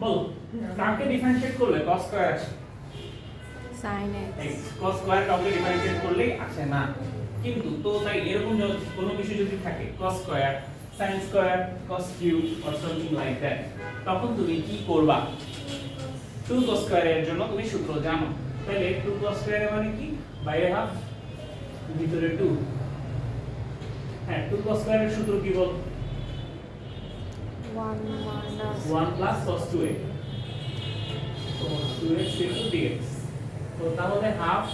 বল কাকে ডিফারেন্সিয়েট করলে? cos square আসে সাইন এই cos স্কয়ার কাউকে ডিফারেন্সিয়েট করলেই আসে না। কিন্তু তো তাই এরকম কোনো কিছু যদি থাকে cos square sin square cos cube or something like that তখন তুমি কি করবা? 2 cos স্কয়ারের জন্য তুমি সূত্র জানো। তাহলে 2 cos স্কয়ার মানে কি? বাইরে হাফ ভিতরে 2 হ্যাঁ 2 cos স্কয়ারের সূত্র কি বল? 1 plus cos 2x cos 2x into dx তো তাহলে হাফ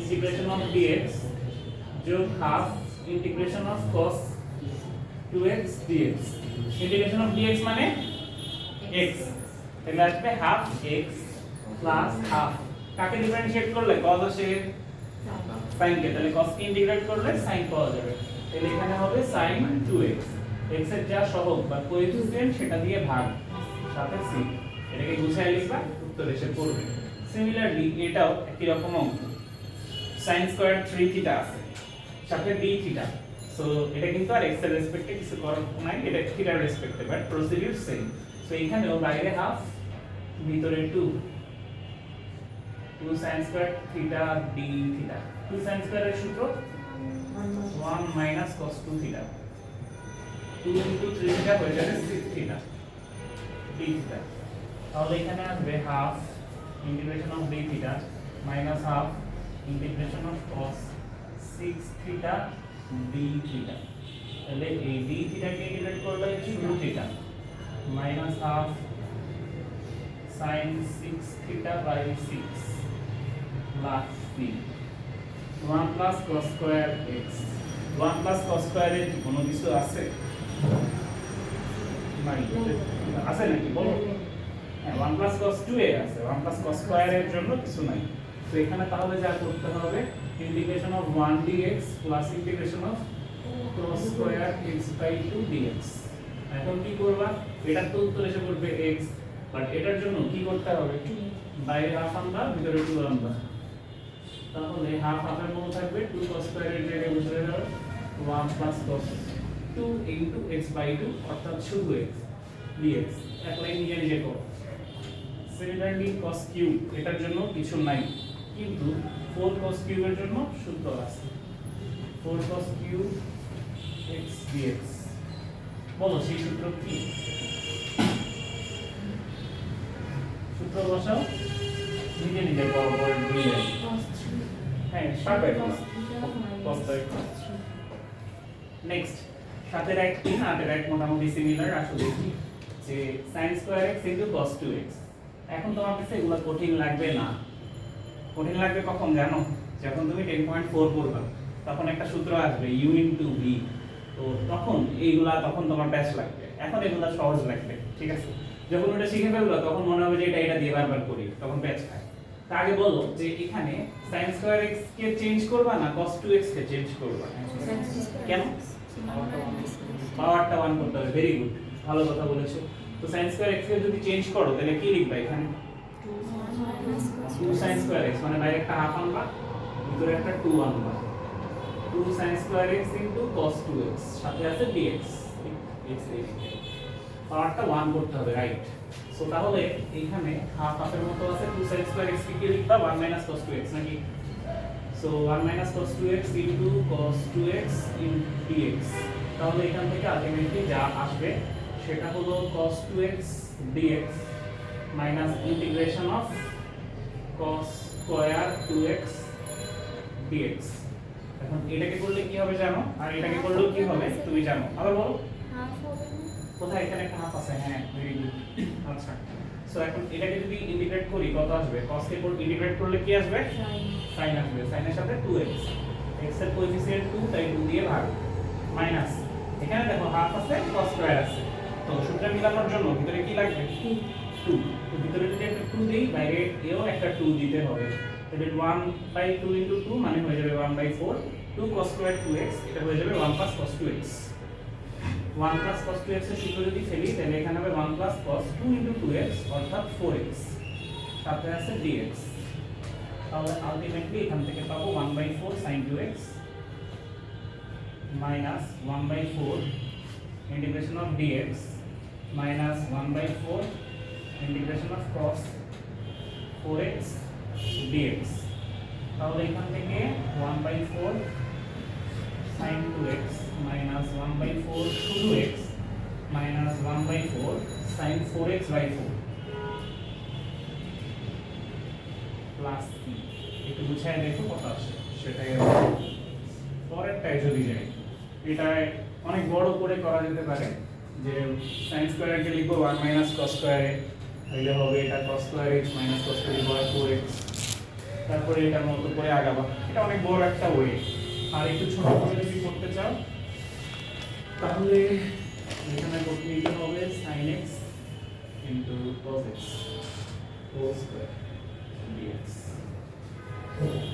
ইন্টিগ্রেশন অফ dx যোগ half integration of cos 2x dx integration of dx মানে x. তাহলে আসবে হাফ x প্লাস হাফ কাকে ডিফারেন্সিয়েট করলে? cos আসে sin কে। তাহলে cos কে ইন্টিগ্রেট করলে sin পাওয়া যাবে। তাহলে এখানে হবে sin 2x x এর যা সহগ বা কোএফিসিয়েন্ট সেটা দিয়ে ভাগ সাথে c এটাকে গুছিয়ে লিখবা উত্তর এসে পড়বে। সিমিলারলি এটাও একই রকম অঙ্ক। Sin স্কয়ার 3 থিটা আছে সাথে d থিটা সো এটা কিন্তু আর x এর রেসপেক্টে কিছু করার নাই এটা থিটার রেসপেক্টে বাট প্রসিডিউর সেম সো এখানেও বাইরে হাফ ভিতরে 2 2 sin square theta d theta 2 sin স্কয়ারের সূত্র? 1 minus cos 2 theta 2 into 3 theta হয়ে যাবে 6 থিটা d থিটা তাহলে এখানে আসবে half integration of d theta minus half integration of cos 6 theta d theta তাহলে এই d থিটাকে ইন্টিগ্রেট করলে 2 theta minus half sin 6 theta by 6 plus c 1 plus cos square x 1 plus cos square এর কি কোনো কিছু আছে? আছে নাকি? বলো। হ্যাঁ 1 প্লাস cos 2a আছে। 1 প্লাস cos স্কয়ার এর জন্য কিছু নাই। তো এখানে তাহলে যা করতে হবে integration of 1 dx plus integration of cos square x by 2 dx এখন কি করবা? এটা তো উত্তর এসে পড়বে x বাট এটার জন্য কি করতে হবে? বাইরে হাফ আনবা ভিতরে 2 আনবা তাহলে হাফ হাফের মধ্যে থাকবে 2 cos স্কয়ারের জায়গায় বসে যাবে 1 plus cos 2 into x by 2 অর্থাৎ শুধু x dx এই নিজে নিজে করো। সিমিলারলি cos কিউব এটার জন্য কিছু নাই। কিন্তু 4 cos কিউবের জন্য সূত্র আছে। 4 cos কিউব x dx বলো সেই সূত্র কি? সূত্র বসাও। নিজে নিজে করো পরে দুই হ্যাঁ পারবে নেক্সট সাতের এক তিন আটের এক মোটামুটি সিমিলার আসলে কি? যে sin square x into cos 2x এখন তোমার কাছে এগুলো কঠিন লাগবে না। কঠিন লাগবে কখন জানো? যখন তুমি 10.4 পড়বা তখন একটা সূত্র আসবে u ইনটু v তো তখন এইগুলা তখন তোমার ব্যাস লাগবে। এখন এগুলা সহজ লাগবে ঠিক আছে? যখন ওটা শিখে ফেলবা তখন মনে হবে যে এটা এটা দিয়ে বারবার করি তখন ব্যাচ খায় তা আগে বলো যে এখানে sin স্কয়ার x কে চেঞ্জ করবা না cos 2x কে চেঞ্জ করবা? কেন? পাওয়ারটা ওয়ান করতে হবে ভেরি গুড ভালো কথা বলেছ। তো sin স্কয়ার এক্স কে যদি চেঞ্জ করো তাহলে কি লিখবা এখানে? 2 sin স্কয়ার এক্স মানে বাইরে একটা হাফ আনবা ভিতরে একটা 2 আনবা। 2 sin square into cos 2x সাথে আছে dx x পাওয়ারটা 1 করতে হবে রাইট সো তাহলে এখানে হাফ হাফের মতো আছে 2 sin স্কয়ার x কে লিখবা? 1 মাইনাস cos 2x নাকি? So 1 minus cos 2x into cos 2x in dx তাহলে এখান থেকে আলটিমেটলি যা আসবে সেটা হলো cos 2x dx minus integration of cos square 2x dx এখন এটাকে করলে কি হবে জানো? আর এটাকে করলেও কি হবে? তুমি জানো। আবার বলো। কোথায়? এখানে একটা হাফ আছে। হ্যাঁ ভেরি গুড আচ্ছা। সো এখন এটাকে যদি ইন্টিগ্রেট করি কত আসবে? cos কে ইন্টিগ্রেট করলে কি আসবে? Sin আসবে। sin এর সাথে 2x x এর কোএফিসিয়েন্ট 2 তাই 2 দিয়ে ভাগ। মাইনাস এখানে দেখো হাফ আছে cos স্কয়ার আছে। তো সূত্র মিলানোর জন্য ভিতরে কি লাগবে? 2 তো ভিতরে যদি একটা 2 দেই বাইরে এও একটা 2 দিতে হবে। তাহলে 1 বাই 2 ইনটু 2 মানে হয়ে যাবে 1 বাই 4 2 cos স্কয়ার 2x এটা হয়ে যাবে 1 plus cos 2x 1 plus cos 2x এর সূত্র যদি ফেলি তাহলে এখানে হবে 1 প্লাস cos 2 ইনটু 2x অর্থাৎ 4x সাথে আছে dx তাহলে আলটিমেটলি এখান থেকে পাবো 1 by 4 sin 2x minus 1 by 4 integration of dx minus 1 by 4 integration of cos 4x dx তাহলে এখান থেকে 1 by 4 sin 2x minus 1 by 4 শুধু x minus 1 by 4 sin 4x by 4 plus c. একটু বুঝায় দেখো কত আসে সেটাই পরেরটাই যদি যাই এটা অনেক বড় করে করা যেতে পারে। যে sin স্কয়ারকে লিখব 1 মাইনাস cos স্কয়ারে তাহলে হবে এটা cos square x minus cos square by 4x তারপরে এটার মতো করে আগাবা। এটা অনেক বড় একটা ওয়ে আর একটু ছোট করে যদি করতে চাও, তাহলে এখানে করতে নিতে হবে sin x into cos x, whole square, dx.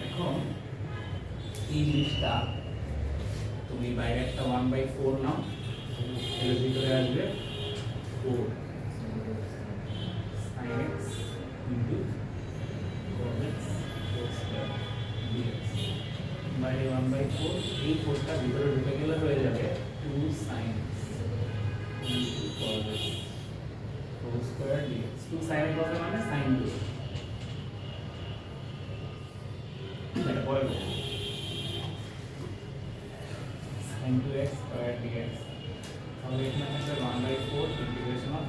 এখন এই জিনিসটা তুমি বাইরে একটা ওয়ান বাই ফোর নাও। এর ভিতরে আসবে four sin x into cos x whole square dx বাইরে ওয়ান বাই ফোর এই ফোরটা ভিতরে ঢুকে গেলে হয়ে যাবে two sin x into cos x whole square dx two sin x হবে মানে sin 2 এটা পরে বলব sin 2x square dx তাহলে এখানে থাকবে 1 by 4 integration of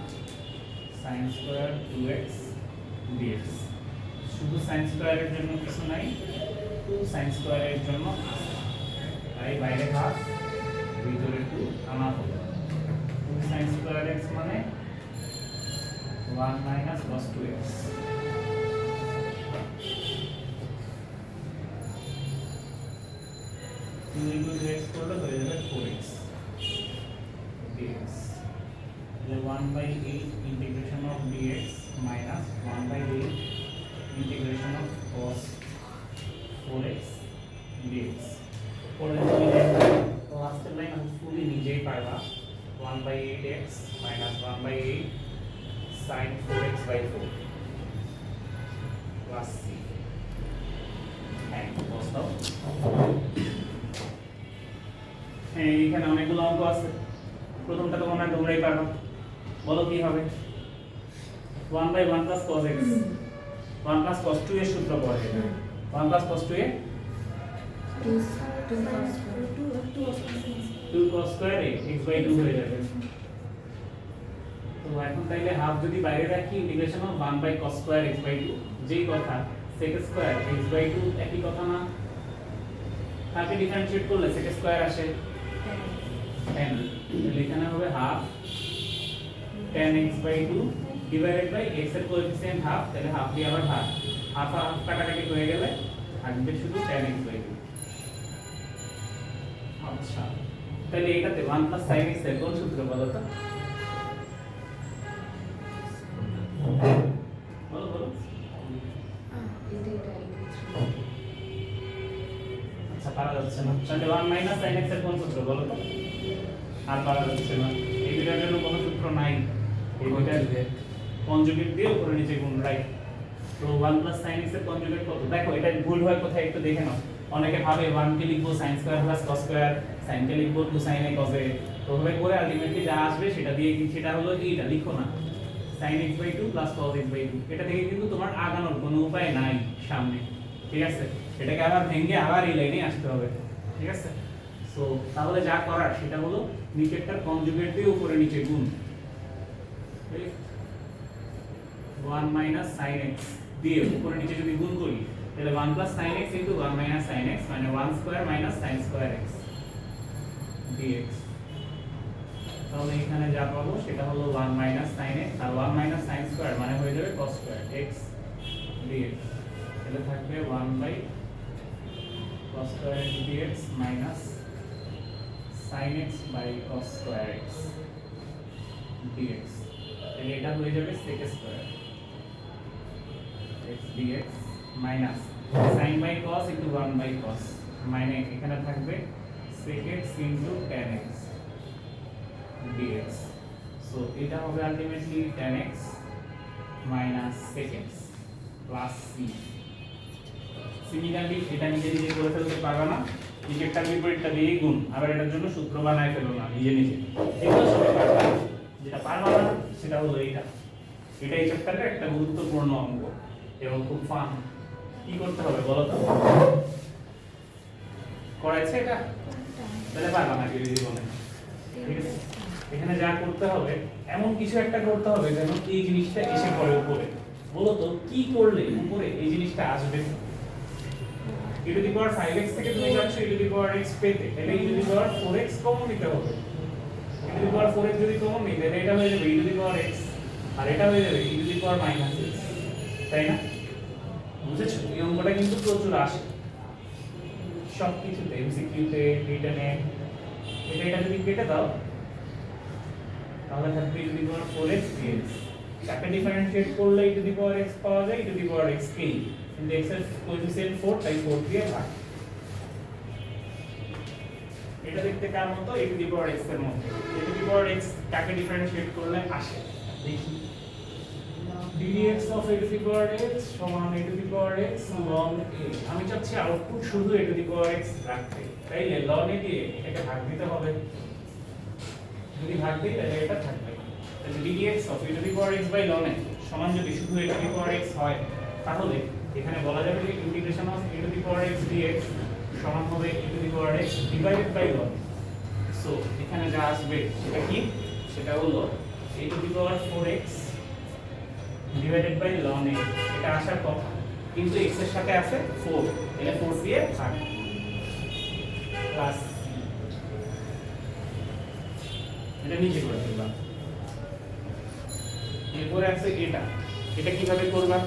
sin square 2x dx শুধু sin স্কয়ারের জন্য কিছু নাই 2 sin স্কয়ারের জন্য তাই বাইরে হাফ ভিতরে 2 আনা হবে 2 sin স্কয়ার x মানে 1 minus cos 2x two into x করলে হয়ে যাবে ফোর এক্স ডিএক্স তাহলে one by eight integration of dx minus one by eight integration of cos four x dx পরে তুমি লাস্টের লাইন ফুলি নিজেই পারবা one by eight x minus one by eight sine four x by four plus C হ্যাঁ cos দাও হ্যাঁ এখানে অনেকগুলো অঙ্ক আছে। প্রথমটা তো মনে হয় তোমরাই পারো। বলো কি হবে? One by one plus cos x one plus cos two এর সূত্র পড়ে one plus cos two A? Two cos square A x by two হয়ে যাবে। তো এখন তাইলে হাফ যদি বাইরে রাখি integration of one by cos square x by two যেই কথা sec square x by two একই কথা না? তাকে ডিফারেন্সিয়েট করলে সেক স্কোয়ার আসে। তাহলে এখানে হবে half ten x by two divided by এক্সের কোএফিসিয়েন্ট হাফ তাহলে হাফ দিয়ে আবার হাফ হাফ হাফ কাটাকাটি হয়ে গেলে থাকবে শুধু টেন এক্স বাই টু আচ্ছা তাহলে এটাতে ওয়ান প্লাস সাইন এক্সের কোন সূত্র বলো তো? বলো বলো। আচ্ছা না। তাহলে ওয়ান মাইনাস সাইন এক্সের কোন সূত্র বলো তো? আর পারা যাচ্ছে না। এই জন্য কোনো সূত্র নাই। এই কনজুগেট দিয়ে উপরে নিচে গুণ রাইট তো ওয়ান প্লাস সাইন এক্সের কনজুগেট কত? দেখো, এটা ভুল হয় কোথায় একটু দেখে নাও। অনেকে ভাবে ওয়ান কে লিখব sine square plus cos square sine কে লিখব টু সাইন এ কস এ তো ওভাবে করে আলটিমেটলি যা আসবে সেটা দিয়ে সেটা হলো এটা লিখো না। Sine x by two plus x by two এটা থেকে কিন্তু তোমার আগানোর কোনো উপায় নাই সামনে। ঠিক আছে? এটাকে আবার ভেঙে আবার এই লাইনে আসতে হবে। ঠিক আছে? সো তাহলে যা করার সেটা হলো নিচেরটার কনজুগেট দিয়ে উপরে নিচে গুণ। ওয়ান মাইনাস সাইন এক্স দিয়ে উপরে নিচে যদি গুণ করি, তাহলে one plus sine x into one minus sine x মানে one square minus sine square x dx তাহলে এখানে যা পাবো সেটা হলো ওয়ান মাইনাস সাইন এক্স আর ওয়ান মাইনাস সাইন স্কোয়ার মানে হয়ে যাবে কস স্কোয়ার এক্স ডিএক্স তাহলে থাকবে one by cos square dx minus sin x by cos square x dx তাহলে এটা হয়ে যাবে sec square. x dx minus sin by cos into 1 by cos. মানে এখানে থাকবে sec x tan x dx. So এটা হবে ultimately tan x minus sec x plus c. Similarly এটা নিজে নিজে করে ফেলতে পারবে না। নিচেরটা বিপরীতটা দিয়ে গুণ। আবার এটার জন্য সূত্র বানায় ফেলো না, নিজে নিজে। এগুলো সবাই যেটা পারবে না সেটা হলো এটা এই চ্যাপ্টারের একটা গুরুত্বপূর্ণ অঙ্ক এবং খুব ফান কি করতে হবে বলো তো? করাইছে এটা? তাহলে পারবা না কেউ যদি বলে। ঠিক আছে? এখানে যা করতে হবে, এমন কিছু একটা করতে হবে যেন এই জিনিসটা এসে পড়ে উপরে। বলো তো, কি করলে উপরে এই জিনিসটা আসবে? e to the power 5x থেকে তুমি যাচ্ছ e দি পাওয়ার x পেতে, তাহলে e to the power 4x common নিতে হবে। E to the power 4x যদি কমন নিই তাহলে এটা হয়ে যাবে e to the power x. আর এটা হয়ে যাবে e to the power minus x. তাই না বুঝেছ এই অঙ্কটা কিন্তু প্রচুর আসে সব কিছুতে এমসিকিউতে রিটেনে এটা এটা যদি কেটে দাও তাহলে থাকবে e to the power 4x dx তাকে ডিফারেন্সিয়েট করলে e to the power x পাওয়া যায় e to the power x কে কিন্তু x এর কোএফিসিয়েন্ট 4 তাই 4 দিয়ে ভাগ এটা দেখতে কার মতো? E to the power x এর মতো। E to the power x কাকে ডিফারেন্সিয়েট করলে? আসে। দেখি। dx of a to the power x সমান a to the power x ln a আমি চাচ্ছি আউটপুট শুধু a to the power x রাখতে। তাইলে ln a দিয়ে এটাকে ভাগ দিতে হবে। যদি ভাগ দিই, তাহলে এটা থাকবে। তাহলে dx of a to the power x by ln a সমান যদি শুধু a to the power x হয়, তাহলে এখানে বলা যাবে যে integration of a to the power x dx সমান হবে a to the power x divided by ln so এখানে যা আসবে, সেটা কি? সেটা হলো a to the power 4x divided by ln a, এটা আসার কথা। কিন্তু x এর সাথে আছে 4 তাহলে 4 দিয়ে ভাগ। প্লাস এটা নিচে করে দিবা এরপরে আছে এটা এটা কীভাবে করবা?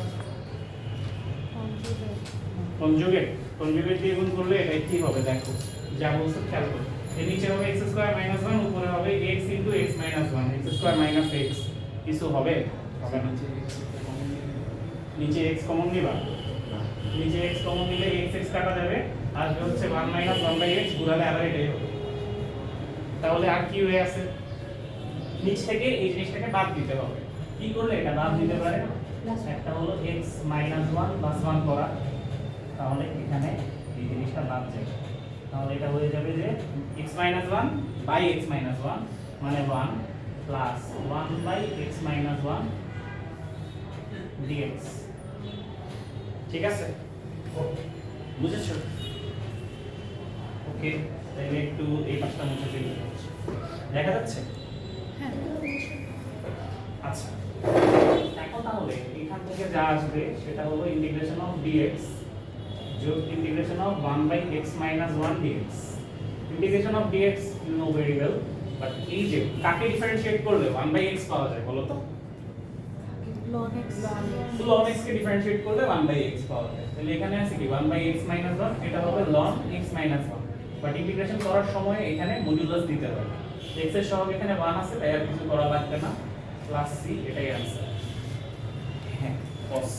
কনজুগেট কনজুগেট দিয়ে গুণ করলে এটা কি হবে দেখো। যা বলছো খেয়াল করো। এর নিচে হবে x স্কয়ার মাইনাস 1 উপরে হবে x into x minus 1 x square minus x কিছু হবে? হবে না। নিচে x কমন নিবা নিচে x কমন নিলে x x কাটা যাবে। আসবে হচ্ছে 1 মাইনাস 1 বাই x ঘুরালে আবার এটাই হবে। তাহলে আর কি হয়ে আছে? নিচ থেকে এই জিনিসটাকে বাদ দিতে হবে। কি করলে এটা? বাদ দিতে পারে? একটা হলো x মাইনাস 1 প্লাস 1 করা। তাহলে এখানে এই জিনিসটা বাদ যায় তাহলে এটা হয়ে যাবে যে x minus 1 by x minus 1 মানে 1 plus 1 by x minus 1 dx ঠিক আছে? বুঝেছ? ওকে তাহলে একটু এই পাশটা মুছে দিই দেখা যাচ্ছে? আচ্ছা। এখন তাহলে এখান থেকে যা আসবে সেটা হলো ইন্টিগ্রেশন অফ dx যোগ integration of 1 by x minus 1 dx integration of dx you know very well but এই যে কাকে ডিফারেন্সিয়েট করলে 1 বাই x পাওয়া যায় বলো তো ln x ln x কে ডিফারেন্সিয়েট করলে 1 বাই x পাওয়া যায় তাহলে এখানে আছে কি 1 বাই x মাইনাস 1 এটা হবে ln x minus 1 but integration করার সময় এখানে মডুলাস দিতে হবে x এর সহগ এখানে 1 আছে তাই আর কিছু করা লাগবে না প্লাস c এটাই आंसर হ্যাঁ cos